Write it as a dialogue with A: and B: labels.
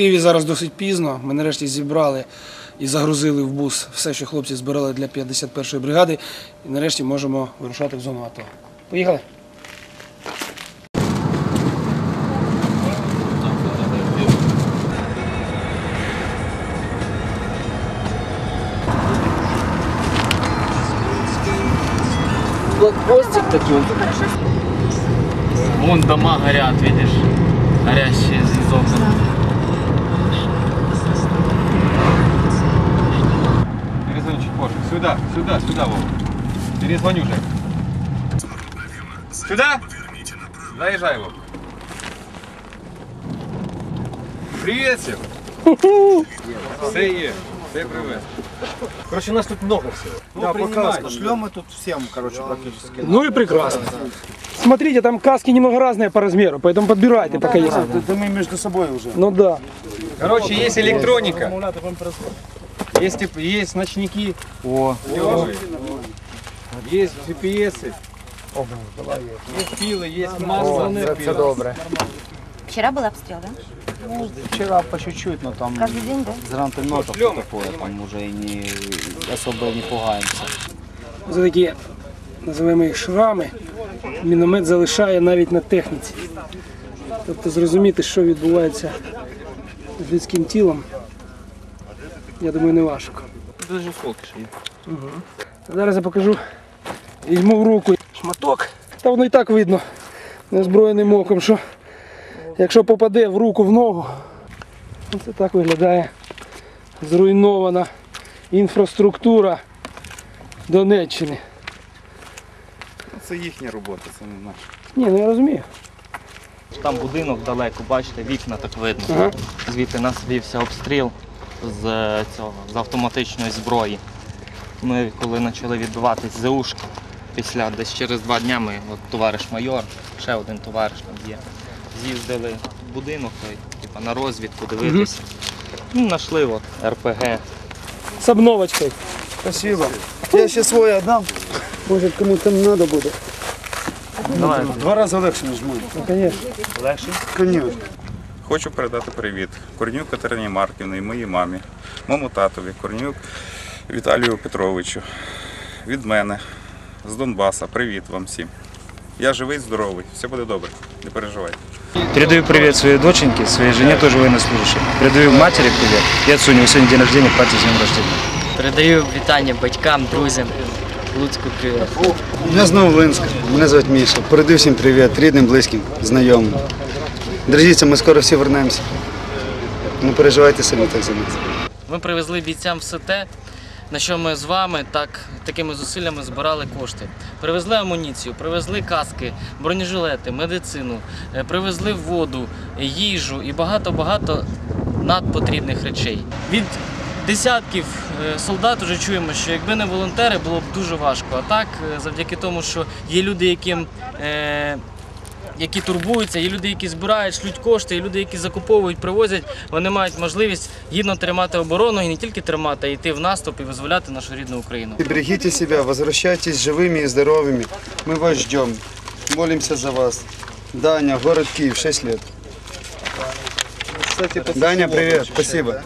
A: Києві зараз досить пізно. Ми нарешті зібрали і загрузили в бус все, що хлопці збирали для 51-ї бригади. І нарешті можемо вирушати в зону АТО. Поїхали?
B: Блокпостик такой. Вон дома горят, видишь? Горящие из окон.
C: Сюда, сюда, сюда, Вова. Перезвоню же. Сюда? Заезжай, Вов. Привет всем. Все все привет. Короче, у нас тут много всего. Ну,
D: Да,
C: принимай.
D: пока шлем мы тут всем, короче, практически.
A: Ну и прекрасно. Смотрите, там каски немного разные по размеру, поэтому подбирайте, пока есть.
D: Да, да мы между собой уже.
A: Ну да.
C: Короче, есть электроника. Есть, тип- есть ночники. О. Есть GPS. Есть пилы, есть масляные
D: Все добре.
E: Вчера был обстрел, да?
D: Вчера по чуть-чуть, но там
E: Каждый день, да?
D: зранку нотов такое, там уже и не особо не пугаемся.
A: За такі, називаємо їх шрами, міномет залишає навіть на техніці. Тобто зрозуміти, що відбувається з людським тілом, я думаю, не важко.
B: Дуже фокус є.
A: Зараз я покажу, візьму в руку шматок. Та воно і так видно неозброєним оком, що якщо попаде в руку в ногу, це так виглядає зруйнована інфраструктура Донеччини.
D: Це їхня робота, це не наша.
A: Ні, ну я розумію.
B: Там будинок далеко, бачите, вікна так видно.
A: Ага.
B: Звідти нас вівся обстріл з цього з автоматичної зброї. Ми коли почали відбиватись з ушки, після десь через два дня ми, от товариш майор, ще один товариш там є, з'їздили в будинок той, типа, на розвідку дивитися. Ну, знайшли от РПГ.
A: З обновочкою.
D: Спасибо. Я ще своє отдам.
A: Може кому там треба буде.
B: Давай.
D: Два рази легше, ніж ми.
A: Ну, звісно.
B: Легше?
D: Конечно.
F: Хочу передати привіт Корнюк Катерині Марківні і моїй мамі, моєму татові, Корнюк Віталію Петровичу. Від мене з Донбаса. Привіт вам всім. Я живий, здоровий, все буде добре, не переживайте.
G: Передаю привет своей доченьке, своей жене тоже военнослужащей. Передаю матери привет и отцу, у него сегодня день рождения, платье с днем рождения.
H: Передаю вітання батькам, друзям. Луцьку привіт.
D: Я знову Линська. Мене звуть Міша. Передаю всім привіт, рідним, близьким, знайомим. Держіться, ми скоро всі вернемося. Не переживайте самі так за нас.
H: Ми привезли бійцям все те, на що ми з вами так такими зусиллями збирали кошти. Привезли амуніцію, привезли каски, бронежилети, медицину, е, привезли воду, їжу і багато-багато надпотрібних речей. Від десятків е, солдат вже чуємо, що якби не волонтери, було б дуже важко. А так, е, завдяки тому, що є люди, яким Е, які турбуються, є люди, які збирають, шлють кошти, є люди, які закуповують, привозять, вони мають можливість гідно тримати оборону і не тільки тримати, а йти в наступ і визволяти нашу рідну Україну.
D: Берегите себя, возвращайтесь живыми и здоровыми. Мы вас ждем. Молимся за вас. Даня, город Киев, 6 лет. Даня, привет, спасибо.